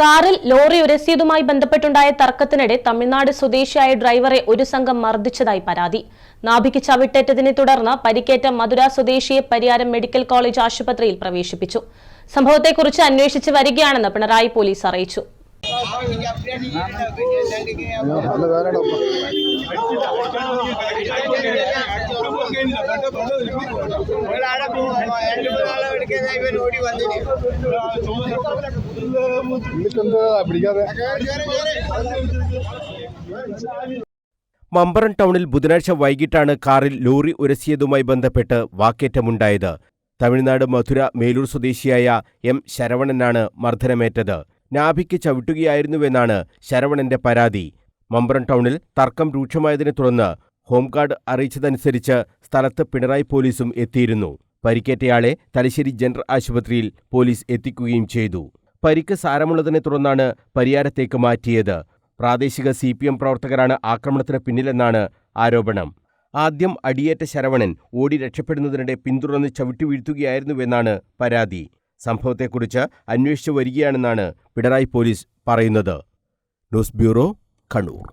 കാറിൽ ലോറി ഉരസിയതുമായി ബന്ധപ്പെട്ടുണ്ടായ തർക്കത്തിനിടെ തമിഴ്നാട് സ്വദേശിയായ ഡ്രൈവറെ ഒരു സംഘം മർദ്ദിച്ചതായി പരാതി. നാഭിക്ക് ചവിട്ടേറ്റതിനെ തുടർന്ന് പരിക്കേറ്റ മധുര സ്വദേശിയെ പരിയാരം മെഡിക്കൽ കോളേജ് ആശുപത്രിയിൽ പ്രവേശിപ്പിച്ചു. സംഭവത്തെക്കുറിച്ച് അന്വേഷിച്ച് വരികയാണെന്ന് പിണറായി പോലീസ് അറിയിച്ചു. പിടിക്കാതെ മമ്പറം ടൗണിൽ ബുധനാഴ്ച വൈകിട്ടാണ് കാറിൽ ലോറി ഉരസിയതുമായി ബന്ധപ്പെട്ട് വാക്കേറ്റമുണ്ടായത്. തമിഴ്നാട് മധുര മേലൂർ സ്വദേശിയായ എം ശരവണനാണ് മർദ്ദനമേറ്റത്. നാഭിക്ക് ചവിട്ടുകയായിരുന്നുവെന്നാണ് ശരവണന്റെ പരാതി. മമ്പറം ടൗണിൽ തർക്കം രൂക്ഷമായതിനെ തുടർന്ന് ഹോംഗാർഡ് അറിയിച്ചതനുസരിച്ച് സ്ഥലത്ത് പിണറായി പോലീസും എത്തിയിരുന്നു. പരിക്കേറ്റയാളെ തലശ്ശേരി ജനറൽ ആശുപത്രിയിൽ പോലീസ് എത്തിക്കുകയും ചെയ്തു. പരിക്ക് സാരമുള്ളതിനെ തുടർന്നാണ് പരിയാരത്തേക്ക് മാറ്റിയത്. പ്രാദേശിക സി പി എം പ്രവർത്തകരാണ് ആക്രമണത്തിന് പിന്നിലെന്നാണ് ആരോപണം. ആദ്യം അടിയേറ്റ ശരവണൻ ഓടി രക്ഷപ്പെടുന്നതിനിടെ പിന്തുടർന്ന് ചവിട്ടി വീഴ്ത്തുകയായിരുന്നുവെന്നാണ് പരാതി. സംഭവത്തെക്കുറിച്ച് അന്വേഷിച്ചു വരികയാണെന്നാണ് പിണറായി പോലീസ് പറയുന്നത്. News bureau Kannur.